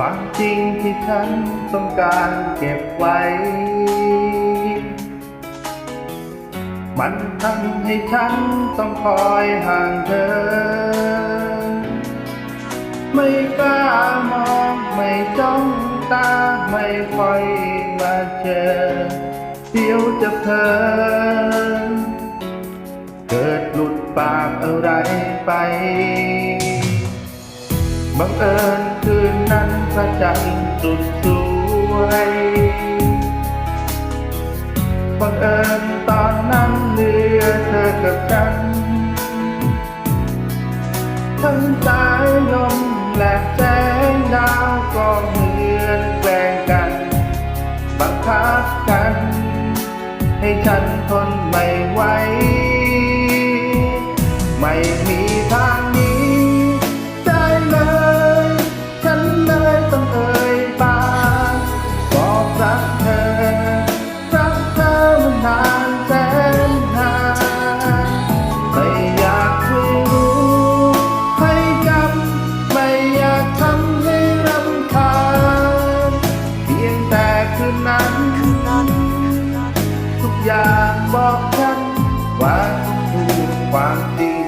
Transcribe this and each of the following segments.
ความจริงที่ฉันต้องการเก็บไว้ มันทำให้ฉันต้องคอยห่างเธอ ไม่กล้ามองไม่จ้องตาไม่ค่อยมาเจอเดี๋ยวจะเพลินเกิดหลุดปากอะไรไป บังเอิญ พระจันทร์สุดสวยบังเอิญตอนนั้นเหลือเธอกับฉัน ทั้งสายลมและแสงดาวก็เหมือนแกล้งกัน บังคับกัน ให้ฉันทนไม่ไหว อยางบอกฉันว่าต้องพูดความจริง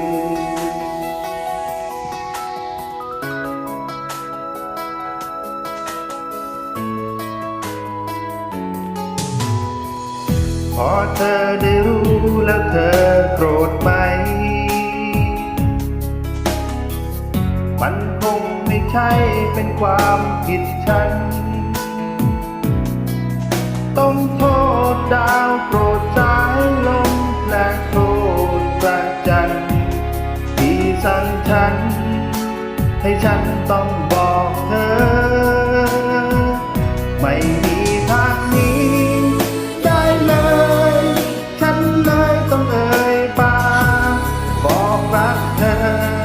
พอเธอได้รู้แล้วเธอโกรธไหม มันคงไม่ใช่เป็นความผิดฉัน ต้องโทษดาวโปร สั่งฉัน ให้ฉันต้องบอกเธอ ไม่มีทางหนี้ ได้เลย ฉันเลยต้องเอ่ยปากบอกรักเธอ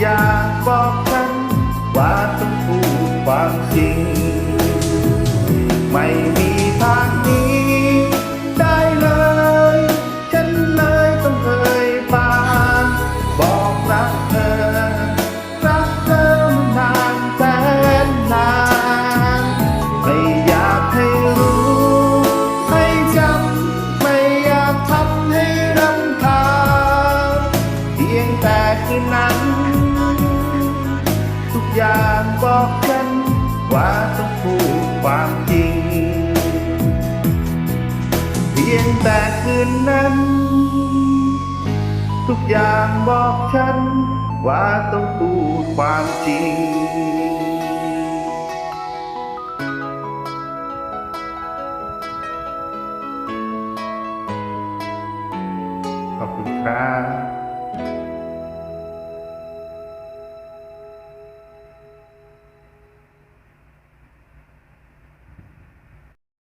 อยางบอกฉันว่าต้องพูดความจริง ไม่มีทางหนี้ได้เลย ฉันเลยต้องเอ่ยปากบอกรักเธอ รักเธอมานานแสนนาน ไม่อยากให้รู้ ให้จำไม่อยากทำให้รำคาญเพียงแต่คืนนั้น อย่างบอกฉัน ว่าต้องพูดความจริง เพียงแต่คืนนั้น ทุกอย่างบอกฉัน ว่าต้องพูดความจริงขอบคุณครับ